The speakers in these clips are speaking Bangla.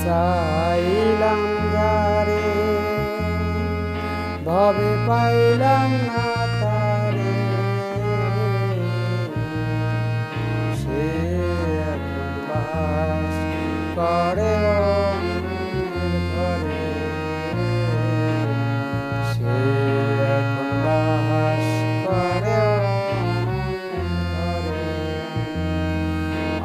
চাইলাম যারে ভবে পাইলাম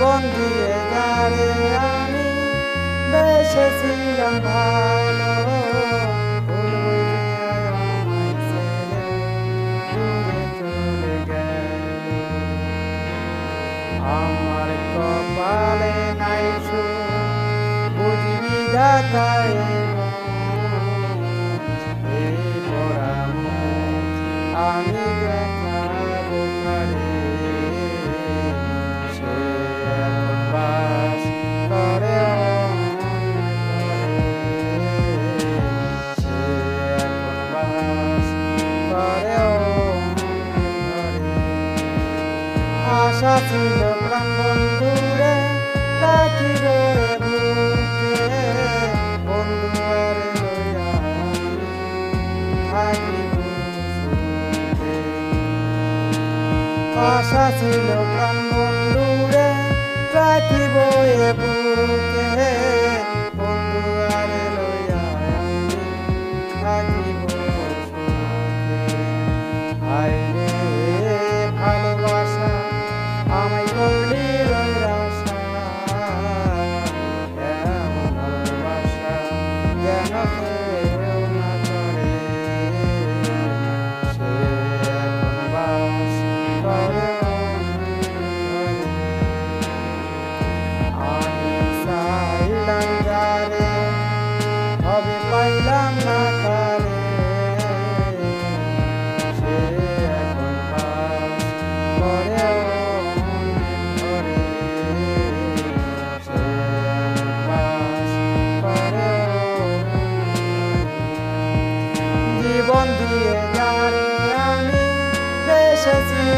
জীবন দিয়ে যারে আমি বেসেছিলাম ভালো আমার কপালে নাই বুঝবি দাতায় আমি করে। আশা ছিল প্রাণ বন্ধুরে রাখিব। আশা ছিল প্রাণ বন্ধুরে রাখিব এ বুকে বন্ধু আর লইয়া থাকিব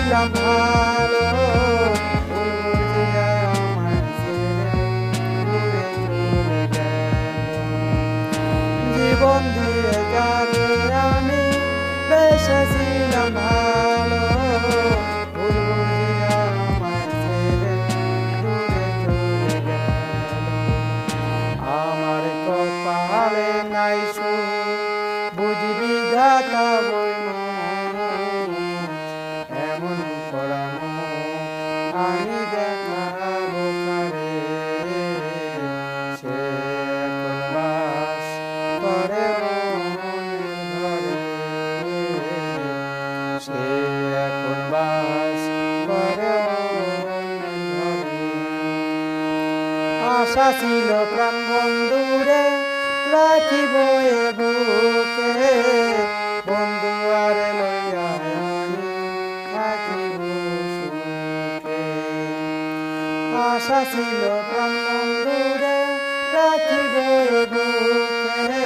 বেসেছিলাম ভালো। জীবন দিয়ে যারে আমি বেসেছিলাম ভালো। আমার কপালে নাই বুঝবি ঘাটা আশা ছিল প্রাণ বন্ধুরে রাখিব এ বুকে বন্ধু আর লইয়া থাকিব সুখে। আশা ছিল প্রাণ বন্ধুরে রাখিব এ বুকে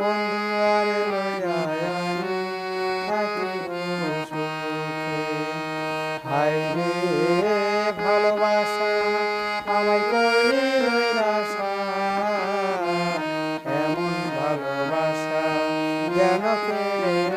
বন্ধু আর লইয়া রে Yeah, no.